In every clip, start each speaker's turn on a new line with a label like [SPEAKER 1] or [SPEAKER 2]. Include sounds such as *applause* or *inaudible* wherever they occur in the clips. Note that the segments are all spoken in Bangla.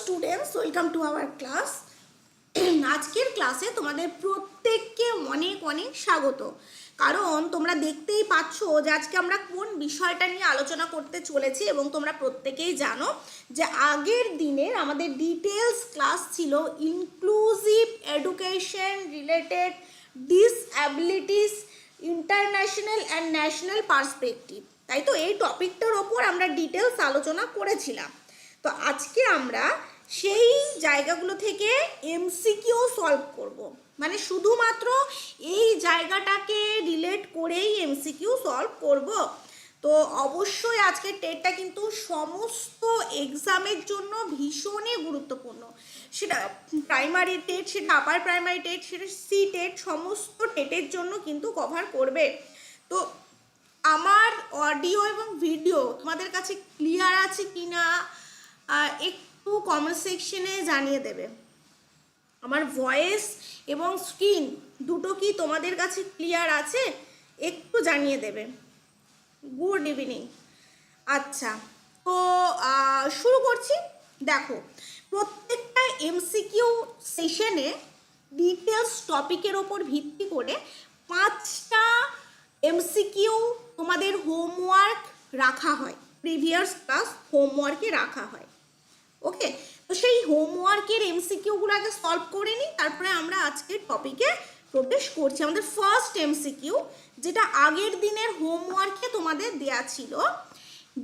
[SPEAKER 1] Students welcome to our class আজকের ক্লাসে তোমাদের প্রত্যেককে অনেক অনেক স্বাগত। কারণ তোমরা দেখতেই পাচ্ছ যে আজকে আমরা কোন বিষয়টা নিয়ে আলোচনা করতে চলেছি এবং তোমরা প্রত্যেকেই জানো যে আগের দিনের আমাদের ডিটেলস ক্লাস ছিল inclusive education related disabilities international and national perspective তাই তো এই টপিকটার ওপর আমরা ডিটেলস আলোচনা করেছিলাম। তো আজকে আমরা সেই জায়গাগুলো থেকে এমসিকিউ সলভ করব। মানে শুধুমাত্র এই জায়গাটাকে রিলেট করেই এমসিকিউ সলভ করব। তো অবশ্যই আজকের টেটটা কিন্তু সমস্ত এক্সামের জন্য ভীষণই গুরুত্বপূর্ণ। সেটা প্রাইমারি টেট সেটা আপার প্রাইমারি টেট সেটা সি টেট সমস্ত টেটের জন্য কিন্তু কভার করবে। তো আমার অডিও এবং ভিডিও তোমাদের কাছে ক্লিয়ার আছে কি না একটু কমেন্ট সেকশনে জানিয়ে দেবে। আমার ভয়েস এবং স্ক্রিন দুটো কি তোমাদের কাছে ক্লিয়ার আছে? একটু জানিয়ে দেবে। গুড ইভিনিং আচ্ছা তো শুরু করছি। দেখো, প্রত্যেকটা এমসিকিউ সেশনে ডিটেলস টপিকের ওপর ভিত্তি করে পাঁচটা এমসিকিউ তোমাদের হোমওয়ার্ক রাখা হয়। প্রিভিয়াস ক্লাস হোমওয়ার্কে রাখা হয়। ওকে তো সেই হোমওয়ার্কের এমসিকিউগুলো আগে সলভ করে নিই, তারপরে আমরা আজকের টপিকে প্রবেশ করছি। আমাদের ফার্স্ট এমসিকিউ যেটা আগের দিনের হোমওয়ার্কে তোমাদের দেয়া ছিল,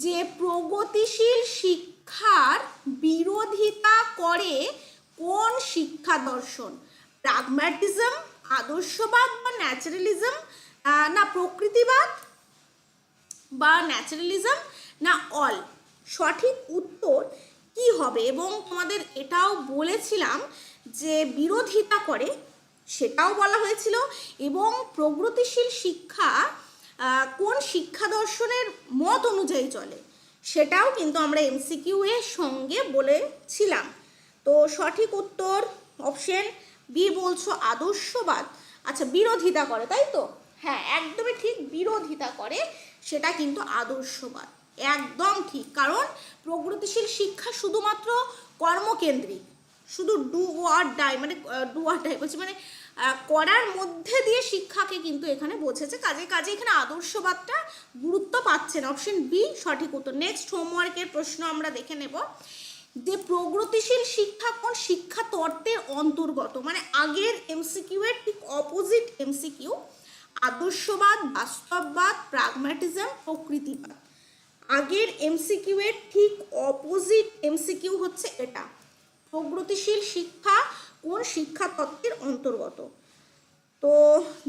[SPEAKER 1] যে প্রগতিশীল শিক্ষার বিরোধিতা করে কোন শিক্ষা দর্শন? প্রাগম্যাটিজম আদর্শবাদ বা ন্যাচারালিজম না প্রকৃতিবাদ বা ন্যাচারালিজম না অল সঠিক উত্তর কি হবে? এবং তোমাদের এটাও বলেছিলাম যে বিরোধিতা করে, সেটাও বলা হয়েছিল। এবং প্রগতিশীল শিক্ষা কোন শিক্ষা দর্শনের মত অনুযায়ী চলে, সেটাও কিন্তু আমরা এমসিকিউ এর সঙ্গে বলেছিলাম। তো সঠিক উত্তর অপশন বি বলছো, আদর্শবাদ। আচ্ছা বিরোধিতা করে, তাই তো? হ্যাঁ একদমই ঠিক, বিরোধিতা করে, সেটা কিন্তু আদর্শবাদ। একদম ঠিক। কারণ প্রগতিশীল শিক্ষা শুধুমাত্র কর্মকেন্দ্রিক। শুধু ডু আর ডাই মানে ডু আর ডাই বলছি মানে করার মধ্যে দিয়ে শিক্ষাকে কিন্তু এখানে বোঝেছে। কাজে কাজে এখানে আদর্শবাদটা গুরুত্ব পাচ্ছে না। অপশন বি সঠিক উত্তর। নেক্সট হোমওয়ার্কের প্রশ্ন আমরা দেখে নেব। যে প্রগতিশীল শিক্ষা কোন শিক্ষা তত্ত্বের অন্তর্গত? মানে আগের এমসিকিউ এর ঠিক অপোজিট এমসিকিউ আদর্শবাদ, বাস্তববাদ প্রাগম্যাটিজম প্রকৃতিবাদ। আগের এমসিকিউ এর ঠিক অপোজিট এমসিকিউ হচ্ছে এটা। প্রগতিশীল শিক্ষা কোন শিক্ষা তত্ত্বের অন্তর্গত? তো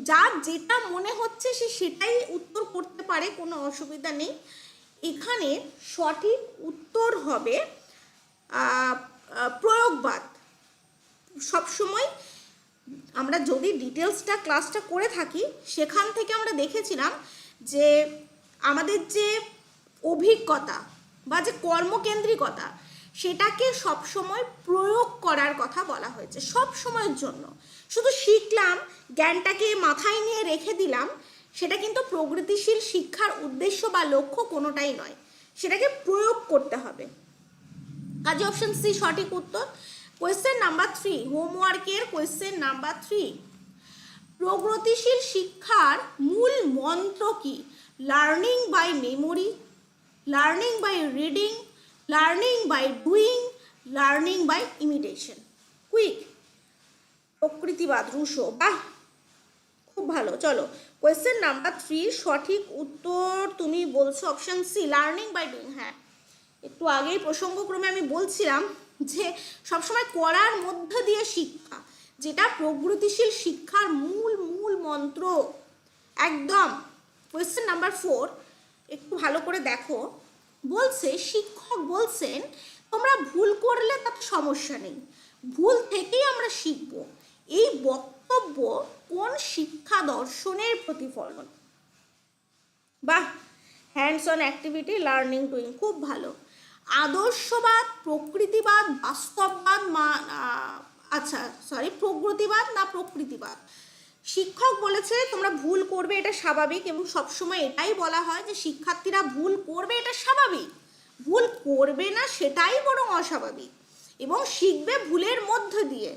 [SPEAKER 1] যার যেটা মনে হচ্ছে সে সেটাই উত্তর করতে পারে, কোনো অসুবিধা নেই। এখানে সঠিক উত্তর হবে প্রয়োগবাদ। সবসময় আমরা যদি ডিটেলসটা ক্লাসটা করে থাকি, সেখান থেকে আমরা দেখেছিলাম যে আমাদের যে অভিজ্ঞতা বা যে কর্মকেন্দ্রিকতা, সেটাকে সবসময় প্রয়োগ করার কথা বলা হয়েছে সব সময়ের জন্য। শুধু শিখলাম, জ্ঞানটাকে মাথায় নিয়ে রেখে দিলাম, সেটা কিন্তু প্রগতিশীল শিক্ষার উদ্দেশ্য বা লক্ষ্য কোনোটাই নয়, সেটাকে প্রয়োগ করতে হবে। কাজে অপশন সি সঠিক উত্তর। কোয়েশ্চেন নাম্বার থ্রি হোমওয়ার্কের কোয়েশ্চেন নাম্বার থ্রি প্রগতিশীল শিক্ষার মূল মন্ত্র কি? Learning by memory learning by reading learning by doing learning by imitation quick প্রকৃতিবাদ Rousseau. বাহ! খুব ভালো। চলো কোয়েশ্চেন নাম্বার থ্রি সঠিক উত্তর তুমি বলছো option C learning by doing হ্যাঁ একটু আগেই প্রসঙ্গক্রমে আমি বলছিলাম যে, সবসময় করার মধ্য দিয়ে শিক্ষা, যেটা প্রগতিশীল শিক্ষার মূল মূল মন্ত্র। একদম। কোয়েশ্চেন নাম্বার ফোর একটু ভালো করে দেখো। বলছে, শিক্ষক বলছেন, তোমরা ভুল করলে তাতে সমস্যা নেই। ভুল থেকেই আমরা শিখব। এই বক্তব্য কোন শিক্ষা দর্শনের প্রতিফলন? বাহ! Hands on activity learning doing খুব ভালো। আদর্শবাদ, প্রকৃতিবাদ, বাস্তববাদ, মা আচ্ছা সরি প্রগতিবাদ না প্রকৃতিবাদ? শিক্ষক বলেছে, তোমরা ভুল করবে, এটা স্বাভাবিক এবং সবসময় এটাই বলা হয় যে শিক্ষার্থীরা ভুল করবে, এটা স্বাভাবিক। ভুল করবে না, সেটাই বরং অস্বাভাবিক এবং শিখবে ভুলের মধ্য দিয়ে।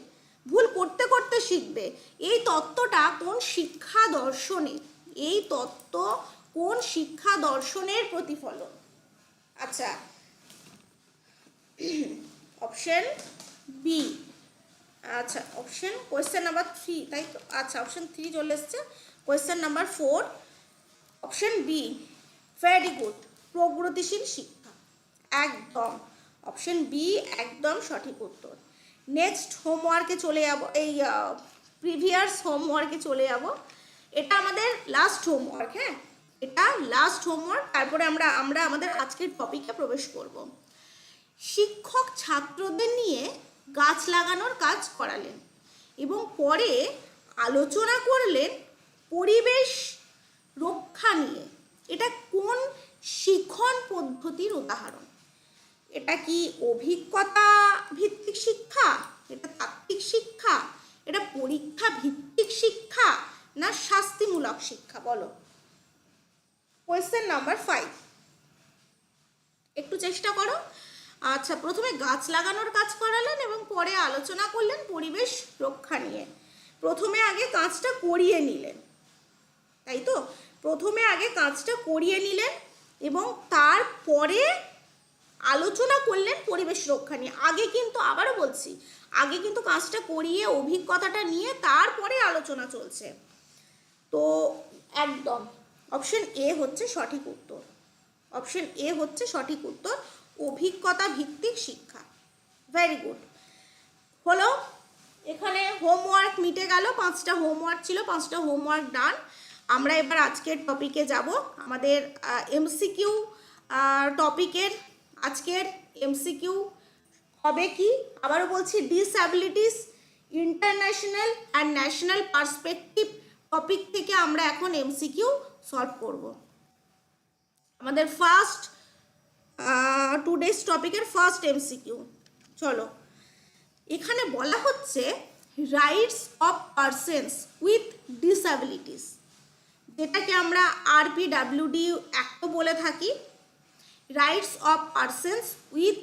[SPEAKER 1] ভুল করতে করতে শিখবে। এই তত্ত্বটা কোন শিক্ষা দর্শনের এই তত্ত্ব কোন শিক্ষা দর্শনের প্রতিফলন? আচ্ছা অপশন বি আচ্ছা অপশন কোয়েশ্চেন নাম্বার থ্রি তাই তো? আচ্ছা অপশন থ্রি চলে এসছে। Question number four option B very good প্রগতিশীল শিক্ষা, একদম। অপশন বি একদম সঠিক উত্তর। নেক্সট হোমওয়ার্কে চলে যাব, এই প্রিভিয়াস হোমওয়ার্কে চলে যাব। এটা আমাদের লাস্ট হোমওয়ার্ক হ্যাঁ? এটা লাস্ট হোমওয়ার্ক তারপরে আমরা আমরা আমাদের আজকের টপিকে প্রবেশ করব। শিক্ষক ছাত্রদের নিয়ে গাছ লাগানোর কাজ করালেন এবং পরে আলোচনা করলেন পরিবেশ রক্ষা নিয়ে। এটা কোন শিখন পদ্ধতির উদাহরণ? এটা কি অভিজ্ঞতা ভিত্তিক শিক্ষা? এটা তাত্ত্বিক শিক্ষা? এটা পরীক্ষা ভিত্তিক শিক্ষা না শাস্তিমূলক শিক্ষা? বলো। কোয়েশ্চেন নাম্বার ফাইভ একটু চেষ্টা করো। আচ্ছা প্রথমে গাছ লাগানোর কাজ করালেন এবং পরে আলোচনা করলেন পরিবেশ রক্ষা নিয়ে। প্রথমে আগে কাজটা করিয়ে নিলেন। তাই তো? প্রথমে আগে কাজটা করিয়ে নিলেন এবং তারপরে আলোচনা করলেন পরিবেশ রক্ষা নিয়ে। আগে কিন্তু, আবারও বলছি, আগে কিন্তু কাজটা করিয়ে অভিজ্ঞতাটা নিয়ে তারপরে আলোচনা চলছে। তো একদম, অপশন এ হচ্ছে সঠিক উত্তর। অপশন এ হচ্ছে সঠিক উত্তর। অভিজ্ঞতা ভিত্তিক শিক্ষা। ভেরি গুড হলো, এখানে হোমওয়ার্ক মিটে গেল, পাঁচটা হোমওয়ার্ক ছিল, পাঁচটা হোমওয়ার্ক ডান আমরা এবার আজকের টপিকে যাব। আমাদের এমসিকিউ টপিকের আজকের এমসিকিউ হবে কি? আবারও বলছি disabilities international and national perspective topic থেকে আমরা এখন এমসিকিউ সলভ করব। আমাদের ফার্স্ট টু ডেজ টপিকের ফার্স্ট এমসিকিউ চলো। এখানে বলা হচ্ছে rights of persons with disabilities যেটাকে আমরা আরপিডাব্লিউডি অ্যাক্টও বলে থাকি। Rights of persons with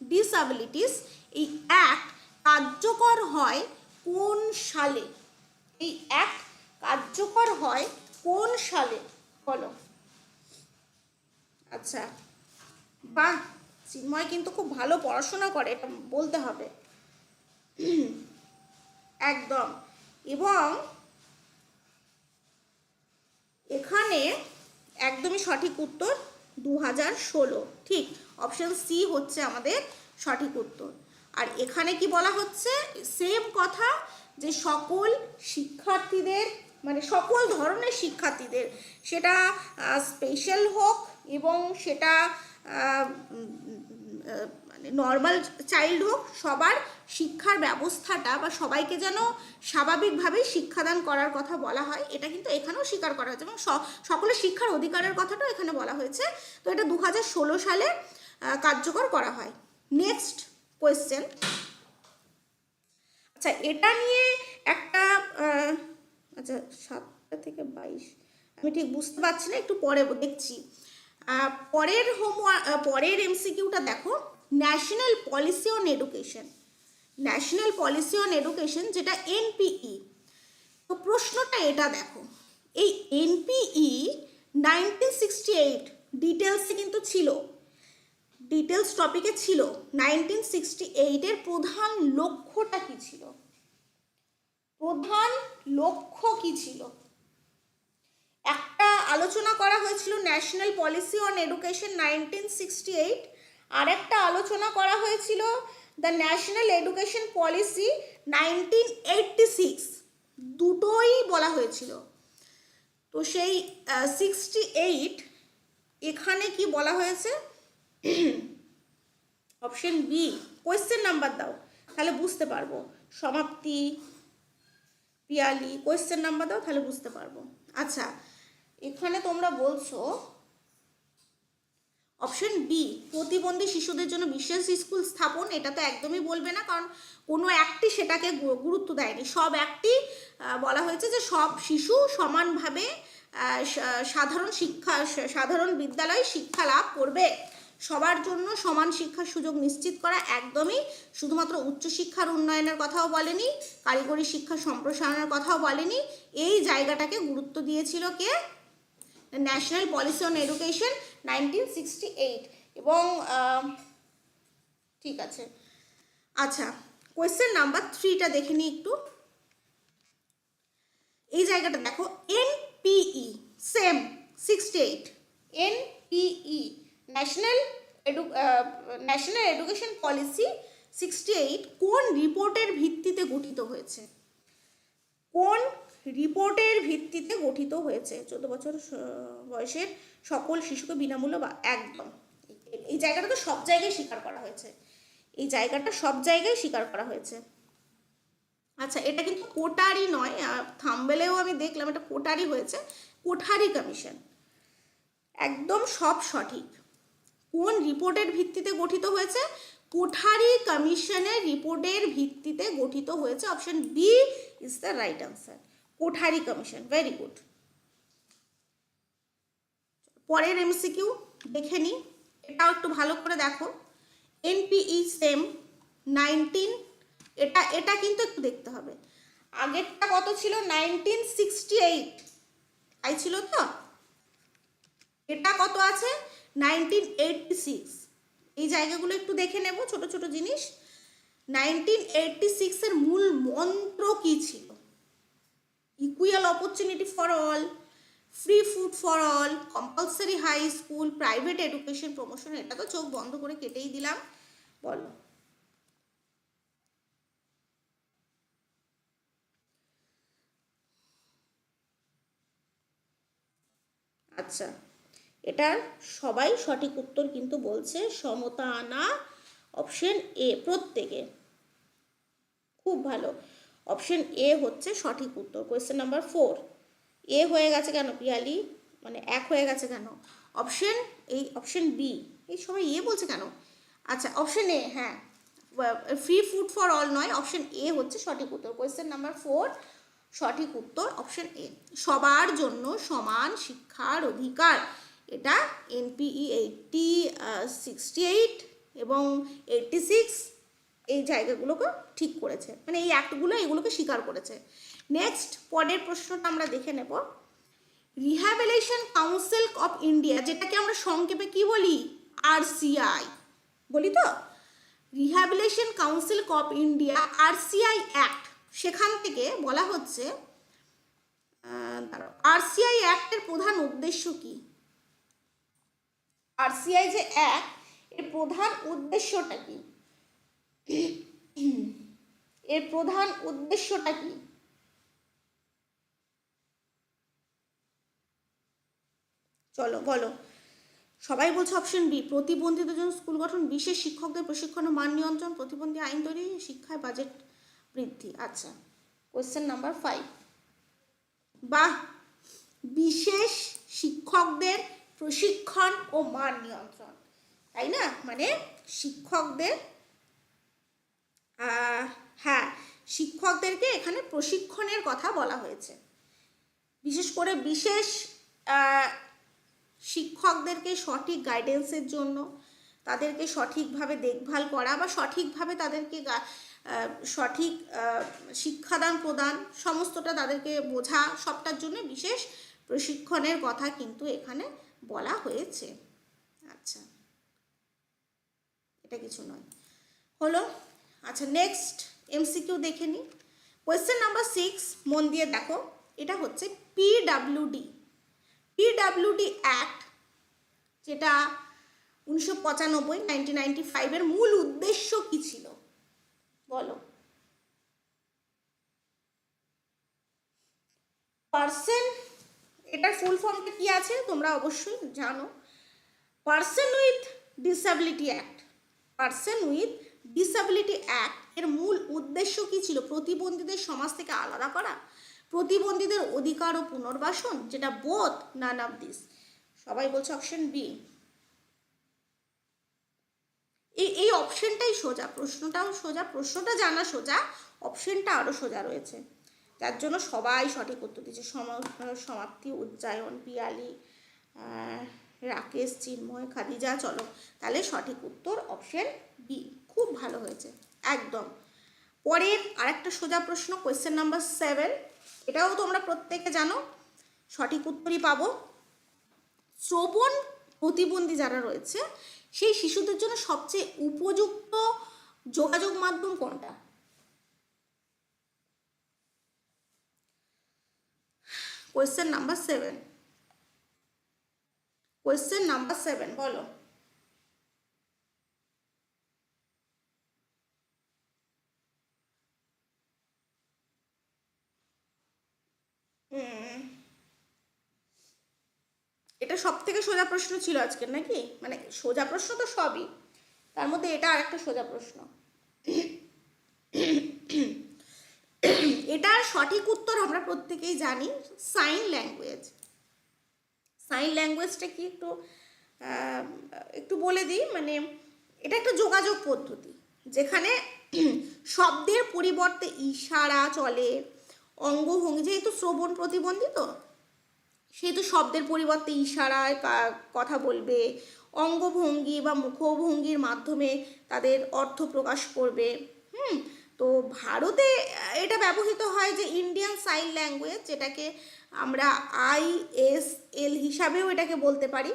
[SPEAKER 1] disabilities এই অ্যাক্ট কার্যকর হয় কোন সালে? এই অ্যাক্ট কার্যকর হয় কোন সালে? বলো। আচ্ছা। বাহ চিন্ময় কিন্তু খুব ভালো পড়াশোনা করে, এটা বলতে হবে। একদম। এবং এখানে একদমই সঠিক উত্তর দু হাজার ষোলো। ঠিক অপশন সি হচ্ছে আমাদের সঠিক উত্তর। আর এখানে কি বলা হচ্ছে? সেম কথা যে সকল শিক্ষার্থীদের মানে সকল ধরনের শিক্ষার্থীদের, সেটা স্পেশাল হোক এবং সেটা মানে নর্মাল চাইল্ড হোক, সবার শিক্ষার ব্যবস্থাটা বা সবাইকে যেন স্বাভাবিকভাবেই শিক্ষাদান করার কথা বলা হয়, এটা কিন্তু এখানেও স্বীকার করা হয়েছে এবং সকলের শিক্ষার অধিকারের কথাটাও এখানে বলা হয়েছে। তো এটা দু সালে কার্যকর করা হয়। নেক্সট কোয়েশ্চেন আচ্ছা এটা নিয়ে একটা আচ্ছা সাতটা থেকে বাইশ, আমি ঠিক বুঝতে পারছি না, একটু পরে দেখছি। পরের হোমওয়ার্ক পরের এমসিকিউটা দেখো national policy on education national policy on education যেটা এনপিই তো প্রশ্নটা এটা দেখো, এই এনপিই নাইনটিন সিক্সটি এইট ডিটেলসে কিন্তু ছিল। ডিটেলস টপিকে ছিল নাইনটিন সিক্সটি এইটের প্রধান লক্ষ্যটা কি ছিল? প্রধান লক্ষ্য কি ছিল? একটা আলোচনা করা হয়েছিল national policy on education nineteen sixty eight. আর একটা আলোচনা করা হয়েছিল the national education policy nineteen eighty six. দুটোই বলা হয়েছিল। তো সেই সিক্সটি এইট, এখানে কি বলা হয়েছে? অপশন বি, কোয়েশ্চেন নাম্বার দাও, তাহলে বুঝতে পারব। সমাপ্তি, পিয়ালি, কোয়েশ্চেন নাম্বার দাও, তাহলে বুঝতে পারব। আচ্ছা এখানে তোমরা বলছো অপশন বি প্রতিবন্ধী শিশুদের জন্য বিশেষ স্কুল স্থাপন, এটা তো একদমই বলবে না, কারণ কোনো একটি সেটাকে গুরুত্ব দেয়নি। সব একটি বলা হয়েছে যে সব শিশু সমানভাবে সাধারণ শিক্ষা সাধারণ বিদ্যালয়ে শিক্ষা লাভ করবে। সবার জন্য সমান শিক্ষার সুযোগ নিশ্চিত করা একদমই শুধুমাত্র উচ্চশিক্ষার উন্নয়নের কথাও বলেনি, কারিগরি শিক্ষা সম্প্রসারণের কথাও বলেনি। এই জায়গাটাকে গুরুত্ব দিয়েছিল কে? National policy on education nineteen sixty eight এবং ঠিক আছে। আচ্ছা কোয়েশ্চেন নাম্বার থ্রিটা দেখে নিই একটু। এই জায়গাটা দেখো NPE same sixty eight NPE national edu national education policy sixty eight কোন রিপোর্টের ভিত্তিতে গঠিত হয়েছে? কোন রিপোর্টের ভিত্তিতে গঠিত হয়েছে। চোদ্দ বছর বয়সের সকল শিশুকে বিনামূল্য বা একদম। এই- জায়গাটা তো সব জায়গায় স্বীকার করা হয়েছে। এই জায়গাটা সব জায়গায় স্বীকার করা হয়েছে। আচ্ছা এটা কিন্তু কোটারি নয় থাম্বেলেও আমি দেখলাম এটা কোটারি হয়েছে। কোঠারি কমিশন। একদম সব সঠিক। কোন রিপোর্টের ভিত্তিতে গঠিত হয়েছে? কোঠারি কমিশনের রিপোর্টের ভিত্তিতে গঠিত হয়েছে। Option B is the right answer. Kothari commission very good পরের এমসিকিউ দেখে নিই এটাও একটু ভালো করে দেখো। এনপিই সেম নাইনটিন এটা এটা কিন্তু একটু দেখতে হবে। আগেরটা কত ছিল? নাইনটিন সিক্সটি এইট তাই ছিল তো? এটা কত আছে? নাইনটিন এইটটি সিক্স এই জায়গাগুলো একটু দেখে নেব, ছোট ছোট জিনিস। নাইনটিন এইটটি সিক্সের মূল মন্ত্র কি ছিল? Equal opportunity for all free food for all compulsory high school private education promotion এটা তো চোখ বন্ধ করে কেটেই দিলাম। বলো। আচ্ছা এটার সবাই সঠিক উত্তর কিন্তু বলছে, সমতা আনা অপশন এ প্রত্যেকে। খুব ভালো। অপশন এ হচ্ছে সঠিক উত্তর। কোয়েশ্চেন নাম্বার ফোর এ হয়ে গেছে কেন পিয়ালি? মানে এক হয়ে গেছে কেন? অপশন এই অপশন বি, এই সবাই এ বলছে কেন? আচ্ছা অপশন এ হ্যাঁ ফ্রি ফুড ফর অল নয়, অপশন এ হচ্ছে সঠিক উত্তর। কোয়েশ্চেন নাম্বার ফোর সঠিক উত্তর, অপশন এ, সবার জন্য সমান শিক্ষার অধিকার। এটা এনপিই এইটটি সিক্সটি এইট এবং এইটটি সিক্স এই জায়গাগুলোকে ঠিক করেছে। মানে এই অ্যাক্টগুলো এগুলোকে স্বীকার করেছে। নেক্সট পরের প্রশ্নটা আমরা দেখে নেব। রিহ্যাবিলেশন কাউন্সিল অফ ইন্ডিয়া যেটাকে আমরা সংক্ষেপে কি বলি? আরসিআই বলি তো? Rehabilitation council of India RCI act সেখান থেকে বলা হচ্ছে আর আরসিআই অ্যাক্টের প্রধান উদ্দেশ্য কি? আরসিআই যে অ্যাক্ট এর প্রধান উদ্দেশ্যটা কি? এর প্রধান উদ্দেশ্যটা কি? চলো, বলো। সবাই বলছে অপশন বি প্রতিবন্ধীদের জন্য স্কুল গঠন, বিশেষ শিক্ষকদের প্রশিক্ষণ ও মান নিয়ন্ত্রণ, প্রতিবন্ধী আইন তৈরি, শিক্ষায় বাজেট বৃদ্ধি। আচ্ছা কোয়েশ্চেন নাম্বার ফাইভ বাহ! বিশেষ শিক্ষকদের প্রশিক্ষণ ও মান নিয়ন্ত্রণ, তাই না? মানে শিক্ষকদের হ্যাঁ শিক্ষকদেরকে এখানে প্রশিক্ষণের কথা বলা হয়েছে। বিশেষ করে বিশেষ শিক্ষকদেরকে সঠিক গাইডেন্সের জন্য, তাদেরকে সঠিকভাবে দেখভাল করা বা সঠিকভাবে তাদেরকে সঠিক শিক্ষাদান প্রদান, সমস্তটা তাদেরকে বোঝা, সবটার জন্য বিশেষ প্রশিক্ষণের কথা কিন্তু এখানে বলা হয়েছে। আচ্ছা। এটা কিছু নয়। হলো আচ্ছা নেক্সট এমসিকিউ দেখে নিই কোয়েশ্চেন নাম্বার সিক্স মন দিয়ে দেখো। এটা হচ্ছে পিডাব্লিউডি পিডাব্লিউডি অ্যাক্ট যেটা উনিশশো পঁচানব্বই নাইনটিন নাইনটি ফাইভের মূল উদ্দেশ্য কি ছিল? বলো। পার্সন এটার ফুল ফর্মটা কি আছে? তোমরা অবশ্যই জানো। Person with disability act person with disability act এর মূল উদ্দেশ্য কি ছিল? প্রতিবন্ধীদের সমাজ থেকে আলাদা করা? প্রতিবন্ধীদের অধিকার ও পুনর্বাসন, যেটা বোধ নান অফ দিস সবাই বলছে অপশন বি এই এই অপশনটাই সোজা, প্রশ্নটাও সোজা, প্রশ্নটা জানা সোজা অপশনটা আরও সোজা রয়েছে। যার জন্য সবাই সঠিক উত্তর দিচ্ছে। সম- সমাপ্তি, উজ্জায়ন, পিয়ালি রাকেশ, চিন্ময়, খাদিজা, চলো। তাহলে সঠিক উত্তর অপশন বি খুব ভালো হয়েছে, একদম। পরের আরেকটা সোজা প্রশ্ন কোয়েশ্চেন নাম্বার সেভেন এটাও তোমরা প্রত্যেকে জানো, সঠিক উত্তরই পাবো। শ্রবণ প্রতিবন্ধী যারা রয়েছে, সেই শিশুদের জন্য সবচেয়ে উপযুক্ত যোগাযোগ মাধ্যম কোনটা? Question number seven question number seven বলো। এটা সব থেকে সোজা প্রশ্ন ছিল আজকের, নাকি? মানে সোজা প্রশ্ন তো সবই। তার মধ্যে এটা আর একটা সোজা প্রশ্ন। এটার সঠিক উত্তর আমরা প্রত্যেকেই জানি, সাইন ল্যাঙ্গুয়েজ। সাইন ল্যাঙ্গুয়েজটা কি একটু একটু বলে দিই মানে এটা একটা যোগাযোগ পদ্ধতি, যেখানে শব্দের পরিবর্তে ইশারা চলে অঙ্গভঙ্গি যেহেতু শ্রবণ প্রতিবন্ধী তো? সেহেতু শব্দের পরিবর্তে ইশারায় কথা বলবে, অঙ্গভঙ্গি বা মুখভঙ্গির মাধ্যমে তাদের অর্থ প্রকাশ করবে। হুম, তো ভারতে এটা ব্যবহৃত হয় যে ইন্ডিয়ান সাইন ল্যাঙ্গুয়েজ যেটাকে আমরা আই এস এল হিসাবেও এটাকে বলতে পারি।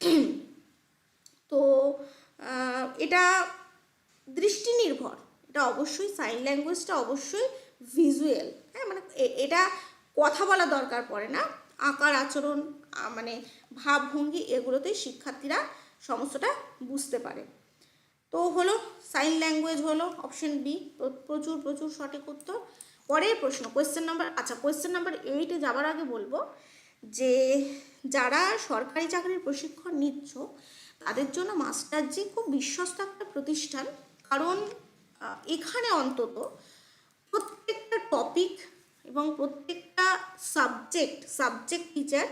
[SPEAKER 1] *clears throat* তো এটা দৃষ্টি নির্ভর। এটা অবশ্যই সাইন ল্যাঙ্গুয়েজটা অবশ্যই ভিজুয়াল হ্যাঁ মানে এটা কথা বলা দরকার পড়ে না। আকার, আচরণ মানে ভাবভঙ্গি এগুলোতেই শিক্ষার্থীরা সমস্তটা বুঝতে পারে। তো হলো সাইন ল্যাঙ্গুয়েজ হলো অপশন বি প্রচুর প্রচুর সঠিক উত্তর। পরের প্রশ্ন কোয়েশ্চেন নাম্বার আচ্ছা কোয়েশ্চেন নাম্বার এইটে যাবার আগে বলব যে, যারা সরকারি চাকরির প্রশিক্ষণ নিচ্ছ, তাদের জন্য মাস্টারজি খুব বিশ্বস্ত একটা প্রতিষ্ঠান। কারণ এখানে অন্তত প্রত্যেকটা টপিক এবং প্রত্যেকটা সাবজেক্ট সাবজেক্ট টিচার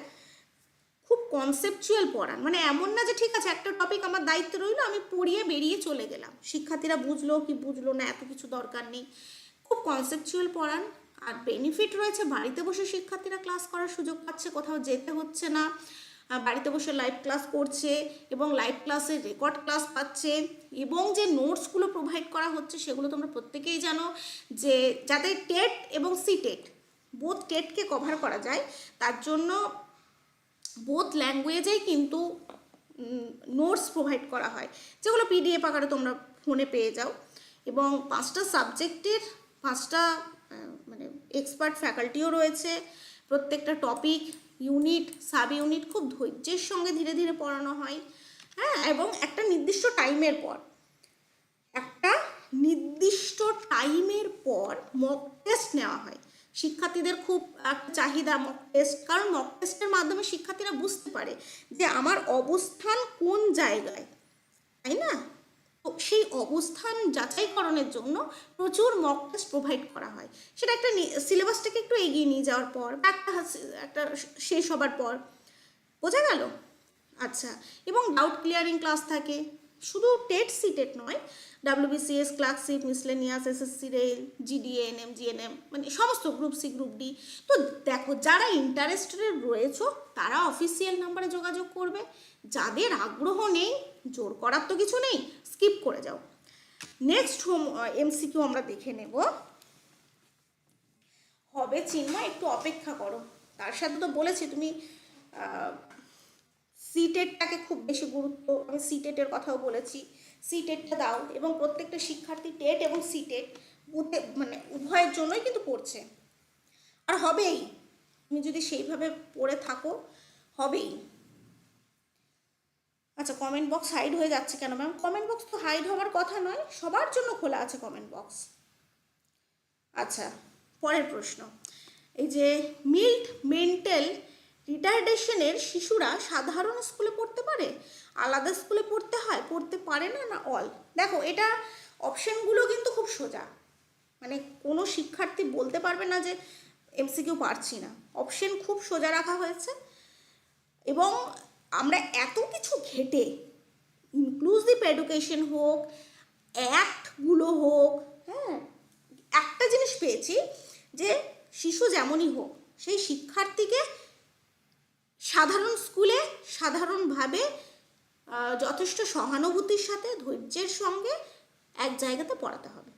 [SPEAKER 1] খুব কনসেপচুয়াল পড়ান। মানে এমন না যে ঠিক আছে, একটা টপিক আমার দায়িত্ব রইল, আমি পড়িয়ে বেরিয়ে চলে গেলাম। শিক্ষার্থীরা বুঝলো কি বুঝলো না, এত কিছু দরকার নেই। খুব কনসেপচুয়াল পড়ান। আর বেনিফিট রয়েছে, বাড়িতে বসে শিক্ষার্থীরা ক্লাস করার সুযোগ পাচ্ছে, কোথাও যেতে হচ্ছে না। বাড়িতে বসে লাইভ ক্লাস করছে এবং লাইভ ক্লাসে রেকর্ড ক্লাস পাচ্ছে এবং যে নোটসগুলো প্রোভাইড করা হচ্ছে সেগুলো তোমরা প্রত্যেকেই জানো যে যাতে টেট এবং সি টেট বোধ টেটকে কভার করা যায়, তার জন্য বোথ ল্যাঙ্গুয়েজেই কিন্তু নোটস প্রোভাইড করা হয়। যেগুলো পিডিএফ আকারে তোমরা ফোনে পেয়ে যাও। এবং পাঁচটা সাবজেক্টের পাঁচটা মানে এক্সপার্ট ফ্যাকাল্টিও রয়েছে। প্রত্যেকটা টপিক ইউনিট সাব ইউনিট খুব ধৈর্যের সঙ্গে ধীরে ধীরে পড়ানো হয় হ্যাঁ? এবং একটা নির্দিষ্ট টাইমের পর, একটা নির্দিষ্ট টাইমের পর মক টেস্ট নেওয়া হয়। শিক্ষার্থীদের খুব চাহিদা মক টেস্ট কারণ মক টেস্টের মাধ্যমে শিক্ষার্থীরা বুঝতে পারে যে আমার অবস্থান কোন জায়গায়, তাই না? তো সেই অবস্থান যাচাইকরণের জন্য প্রচুর মক টেস্ট প্রোভাইড করা হয়। সেটা একটা সিলেবাসটাকে একটু এগিয়ে নিয়ে যাওয়ার পর, একটা একটা শেষ হবার পর, বোঝা গেল? আচ্ছা এবং ডাউট ক্লিয়ারিং ক্লাস থাকে। শুধু টেট সি টেট নয় WBCS clerkship miscellaneous SSC rail GDNM GNM মানে সমস্ত গ্রুপ সি গ্রুপ ডি তো দেখো, যারা ইন্টারেস্টেড রয়েছো, তারা অফিসিয়াল নাম্বারে যোগাযোগ করবে। যাদের আগ্রহ নেই জোর করার তো কিছু নেই স্কিপ করে যাও। নেক্সট হোম এমসিকিউ আমরা দেখে নেব। হবে চিন্ময়, একটু অপেক্ষা করো। তার সাথে তো বলেছি তুমি সিটেটটাকে খুব বেশি গুরুত্ব, আমি সিটেটের কথাও বলেছি। সিটেটটা দাও এবং প্রত্যেকটা শিক্ষার্থী টেট এবং সিটেট মানে উভয়ের জন্যই কিন্তু পড়ছে। আর হবেই, তুমি যদি সেইভাবে পড়ে থাকো, হবেই। আচ্ছা কমেন্ট বক্স হাইড হয়ে যাচ্ছে কেন ম্যাম কমেন্ট বক্স তো হাইড হওয়ার কথা নয়, সবার জন্য খোলা আছে কমেন্ট বক্স আচ্ছা পরের প্রশ্ন। এই যে মিল্ড মেন্টাল রিটার্ডেশনের শিশুরা সাধারণ স্কুলে পড়তে পারে? আলাদা স্কুলে পড়তে হয়, পড়তে পারে না না অল দেখো, এটা অপশানগুলো কিন্তু খুব সোজা। মানে কোনো শিক্ষার্থী বলতে পারবে না যে এমসিকিউ পারছি না। অপশন খুব সোজা রাখা হয়েছে। এবং আমরা এত কিছু ঘেটে ইনক্লুসিভ এডুকেশন হোক অ্যাক্টগুলো হোক হ্যাঁ একটা জিনিস পেয়েছি যে শিশু যেমনই হোক, সেই শিক্ষার্থীকে সাধারণ স্কুলে সাধারণভাবে যথেষ্ট সহানুভূতির সাথে, ধৈর্যের সঙ্গে এক জায়গাতে পড়াতে হবে।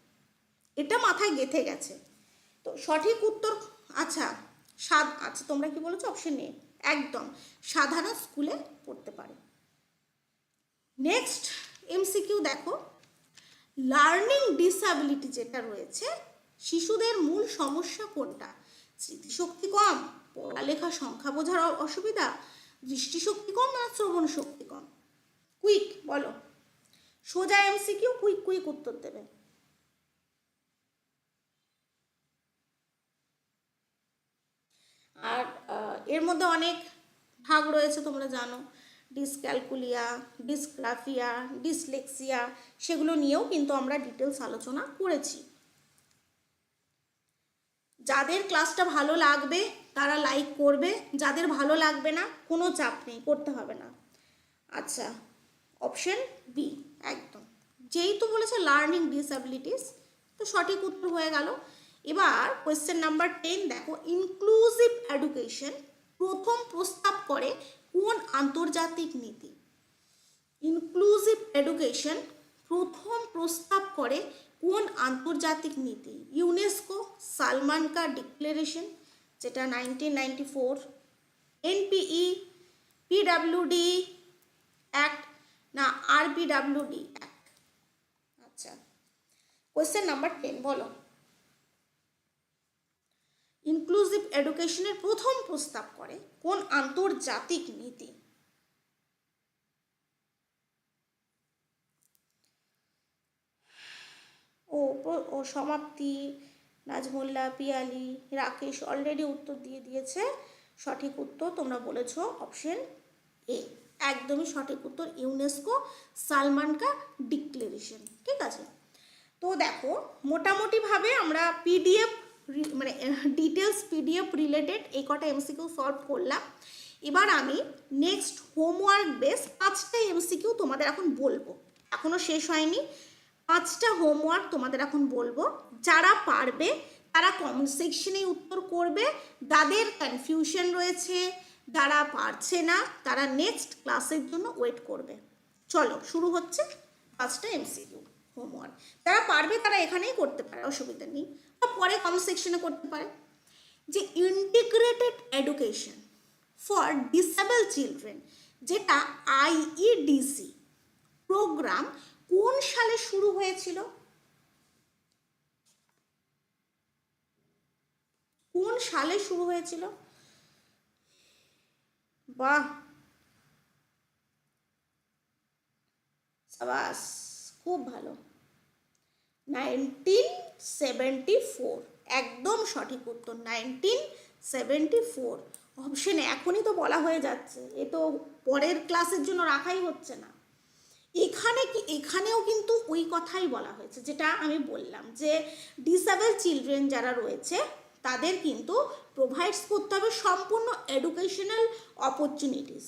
[SPEAKER 1] এটা মাথায় গেঁথে গেছে। তো সঠিক উত্তর আচ্ছা সাদ আচ্ছা তোমরা কি বলেছ? অপশন এ একদম সাধারণ স্কুলে পড়তে পারে। নেক্সট এমসিকিউ দেখো। লার্নিং ডিসাবিলিটি যেটা রয়েছে, শিশুদের মূল সমস্যা কোনটা? স্মৃতিশক্তি কম, পড়ালেখা সংখ্যা বোঝার অসুবিধা, দৃষ্টিশক্তি কম না শ্রবণ শক্তি কম? কুইক বলো। সোজা এমসিকিউ কুইক কুইক উত্তর দেবে। আর এর মধ্যে অনেক ভাগ রয়েছে তোমরা জানো। ডিসক্যালকুলিয়া, ডিসগ্রাফিয়া, ডিসলেক্সিয়া, সেগুলো নিয়েও কিন্তু আমরা ডিটেলস আলোচনা করেছি। যাদের ক্লাসটা ভালো লাগবে, তারা লাইক করবে। যাদের ভালো লাগবে না, কোনো চাপ নেই, করতে হবে না। আচ্ছা অপশন বি একদম। যেই তো বলেছে লার্নিং ডিসঅ্যাবিলিটিস তো সঠিক উত্তর হয়ে গেল। এবার কোয়েশ্চেন নাম্বার টেন দেখো ইনক্লুসিভ এডুকেশন প্রথম প্রস্তাব করে কোন আন্তর্জাতিক নীতি? ইনক্লুসিভ এডুকেশন প্রথম প্রস্তাব করে কোন আন্তর্জাতিক নীতি? ইউনেস্কো সালমানকা ডিক্লারেশন যেটা nineteen ninety four NPE PWD act না আর আরপিডাব্লিউডি অ্যাক্ট আচ্ছা কোয়েশ্চেন নাম্বার টেন বলো। ইনক্লুসিভ এডুকেশনের প্রথম প্রস্তাব করে কোন আন্তর্জাতিক নীতি? ও ও সমাপ্তি। নাজমুল্লাহ, পিয়ালি, রাকেশ অলরেডি উত্তর দিয়ে দিয়েছে। সঠিক উত্তর তোমরা বলেছ অপশন এ একদমই সঠিক উত্তর ইউনেস্কো সালমানকা ডিক্লারেশন ঠিক আছে? তো দেখো, মোটামুটিভাবে আমরা পিডিএফ মানে ডিটেলস পিডিএফ রিলেটেড এই কটা এমসিকিউ সলভ করলাম। এবার আমি নেক্সট হোমওয়ার্ক বেস পাঁচটা এমসিকিউ তোমাদের এখন বলব। এখনও শেষ হয়নি। পাঁচটা হোমওয়ার্ক তোমাদের এখন বলব। যারা পারবে, তারা কমেন্ট সেকশনে উত্তর করবে। যাদের কনফিউশন রয়েছে, যারা পারছে না, তারা নেক্সট ক্লাসের জন্য ওয়েট করবে। চলো, শুরু হচ্ছে পাঁচটা এমসিকিউ হোমওয়ার্ক যারা পারবে, তারা এখানেই করতে পারে, অসুবিধা নেই। বা পরে কমেন্ট সেকশনে করতে পারে। যে integrated education for disable children যেটা আইইডিসি প্রোগ্রাম কোন সালে শুরু হয়েছিল? কোন সালে শুরু হয়েছিল? বাহ! খুব ভালো। নাইনটিন সেভেন্টি ফোর একদম সঠিক উত্তর নাইনটিন সেভেন্টি ফোর অপশন এখনই তো বলা হয়ে যাচ্ছে। এ তো পরের ক্লাসের জন্য রাখাই হচ্ছে না। এখানে কি, এখানেও কিন্তু ওই কথাই বলা হয়েছে, যেটা আমি বললাম যে ডিসেবল চিলড্রেন যারা রয়েছে, তাদের কিন্তু প্রোভাইডস করতে হবে সম্পূর্ণ এডুকেশনাল অপরচুনিটিস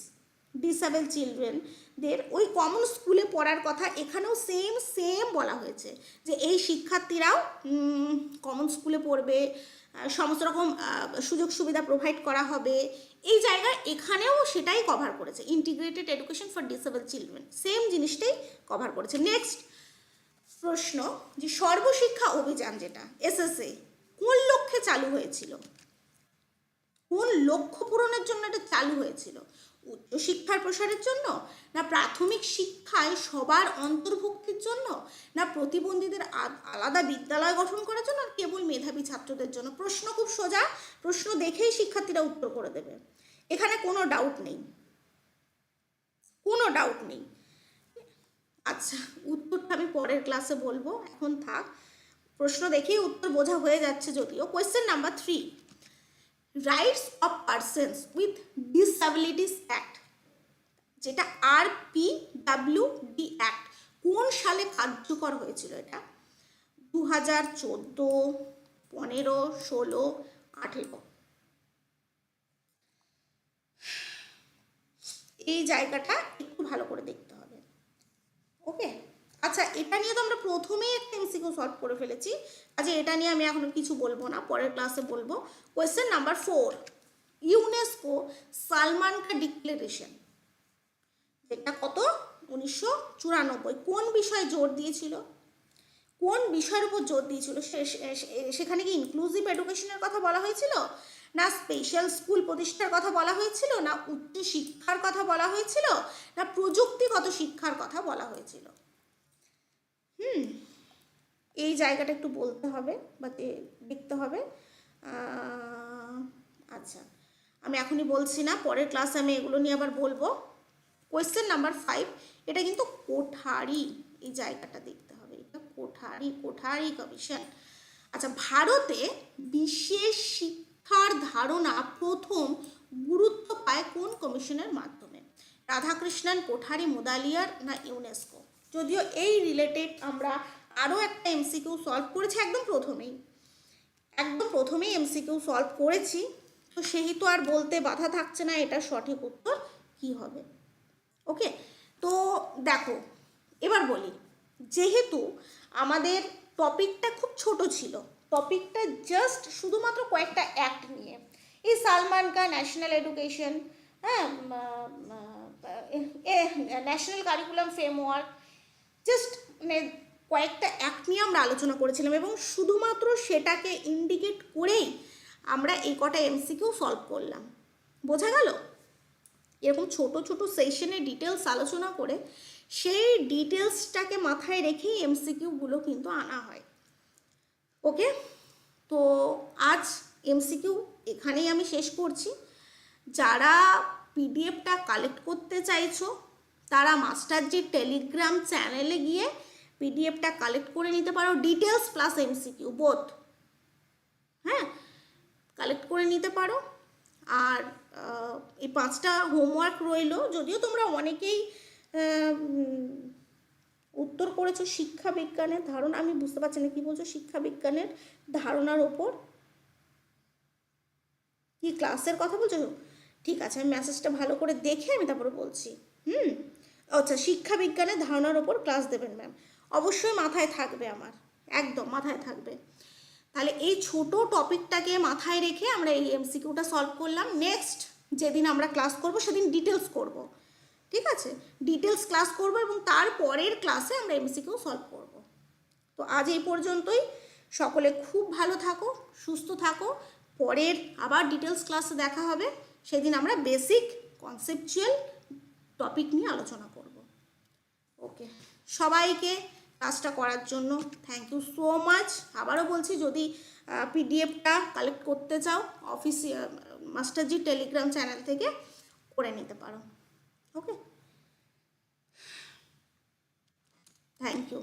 [SPEAKER 1] ডিসেবল চিলড্রেনদের ওই কমন স্কুলে পড়ার কথা এখানেও সেম সেম বলা হয়েছে যে এই শিক্ষার্থীরাও কমন স্কুলে পড়বে সমস্ত রকম সুযোগ সুবিধা প্রোভাইড করা হবে। এই জায়গায় এখানেও সেটাই কভার করেছে। Integrated education for disable children same জিনিসটাই কভার করেছে। নেক্সট প্রশ্ন, যে সর্বশিক্ষা অভিযান যেটা এসএসএ কোন লক্ষ্যে চালু হয়েছিল? কোন লক্ষ্য পূরণের জন্য এটা চালু হয়েছিল? উচ্চশিক্ষার প্রসারের জন্য, না প্রাথমিক শিক্ষায় সবার অন্তর্ভুক্তির জন্য, না প্রতিবন্ধীদের আলাদা বিদ্যালয় গঠন করার জন্য, আর কেবল মেধাবী ছাত্রদের জন্য? প্রশ্ন খুব সোজা, প্রশ্ন দেখেই শিক্ষার্থীরা উত্তর করে দেবে। এখানে কোনো ডাউট নেই। কোনো ডাউট নেই। আচ্ছা উত্তরটা আমি পরের ক্লাসে বলব। এখন থাক। প্রশ্ন দেখেই উত্তর বোঝা হয়ে যাচ্ছে যদিও। Question number three rights of persons with disabilities act যেটা R P W D act কোন সালে কার্যকর হয়েছিল এটা? দু হাজার চোদ্দ, পনেরো, ষোলো, আঠেরো। এই জায়গাটা একটু ভালো করে দেখতে হবে। ওকে আচ্ছা এটা নিয়ে তো আমরা প্রথমেই একটা এমসিকিউ সলভ করে ফেলেছি। আচ্ছা এটা নিয়ে আমি এখন কিছু বলব না, পরের ক্লাসে বলব। Question number four UNESCO Salman Salamanca declaration যেটা কত? উনিশশো চুরানব্বই। কোন বিষয়ে জোর দিয়েছিল? কোন বিষয়ের উপর জোর দিয়েছিল? সেখানে কি ইনক্লুসিভ এডুকেশনের কথা বলা হয়েছিল? না স্পেশাল স্কুল প্রতিষ্ঠার কথা বলা হয়েছিল? না উচ্চ শিক্ষার কথা বলা হয়েছিল? না প্রযুক্তিগত শিক্ষার কথা বলা হয়েছিল? হুম, এই জায়গাটা একটু বলতে হবে বা দেখতে হবে। আচ্ছা আমি এখনই বলছি না, পরের ক্লাসে আমি এগুলো নিয়ে আবার বলব। কোয়েশ্চেন নাম্বার ফাইভ এটা কিন্তু কোঠারি, এই জায়গাটা দেখতে হবে। এটা কোঠারি কোঠারি কমিশন আচ্ছা ভারতে বিশেষ শিক্ষার ধারণা প্রথম গুরুত্ব পায় কোন কমিশনের মাধ্যমে? রাধাকৃষ্ণন, কোঠারি, মুদালিয়ার না ইউনেস্কো যদিও এই রিলেটেড আমরা আরও একটা এমসিকিউ সলভ করেছি একদম প্রথমেই। একদম প্রথমেই এমসিকিউ সলভ করেছি। তো সেহেতু আর বলতে বাধা থাকছে না এটা সঠিক উত্তর কি হবে। ওকে তো দেখো, এবার বলি, যেহেতু আমাদের টপিকটা খুব ছোট ছিল টপিকটা জাস্ট শুধুমাত্র কয়েকটা অ্যাক্ট নিয়ে, এই সালমান খান ন্যাশনাল এডুকেশন হ্যাঁ ন্যাশনাল কারিকুলাম ফ্রেমওয়ার্ক জাস্ট মানে কয়েকটা অ্যাক্ট নিয়ে আমরা আলোচনা করেছিলাম এবং শুধুমাত্র সেটাকে ইন্ডিকেট করেই আমরা এই কটা এমসিকিউ সলভ করলাম। বোঝা গেল? এরকম ছোট ছোট সেশনে ডিটেলস আলোচনা করে সেই ডিটেলসটাকে মাথায় রেখেই এমসিকিউগুলো কিন্তু আনা হয়। ওকে তো আজ এমসিকিউ এখানেই আমি শেষ করছি। যারা পিডিএফটা কালেক্ট করতে চাইছো তারা মাস্টারজির টেলিগ্রাম চ্যানেলে গিয়ে পিডিএফটা কালেক্ট করে নিতে পারো। ডিটেলস প্লাস এমসিকিউ বোথ হ্যাঁ? কালেক্ট করে নিতে পারো। আর এই পাঁচটা হোমওয়ার্ক রইল। যদিও তোমরা অনেকেই উত্তর করেছ শিক্ষা বিজ্ঞানের ধারণা। আমি বুঝতে পারছি না কি বলছো শিক্ষা বিজ্ঞানের ধারণার ওপর। কি ক্লাসের কথা বলছো? ঠিক আছে, আমি মেসেজটা ভালো করে দেখে আমি তারপরে বলছি। হুম? আচ্ছা শিক্ষা বিজ্ঞানের ধারণার ওপর ক্লাস দেবেন ম্যাম অবশ্যই মাথায় থাকবে আমার। একদম মাথায় থাকবে। তাহলে এই ছোট টপিকটাকে মাথায় রেখে আমরা এই এমসিকিউটা সলভ করলাম। নেক্সট যেদিন আমরা ক্লাস করব, সেদিন ডিটেলস করব। ঠিক আছে? ডিটেলস ক্লাস করব এবং তারপরের ক্লাসে আমরা এমসিকিউ সলভ করব। তো আজ এই পর্যন্তই। সকলে খুব ভালো থাকো, সুস্থ থাকো। পরের আবার ডিটেলস ক্লাসে দেখা হবে। সেদিন আমরা বেসিক কনসেপচুয়াল টপিক নিয়ে আলোচনা ওকে। সবাইকে কাজটা করার জন্য থ্যাংক ইউ সো মাচ আবারও বলছি, যদি পিডিএফটা কালেক্ট করতে চাও অফিস মাস্টারজি টেলিগ্রাম চ্যানেল থেকে করে নিতে পারো। ওকে? Thank you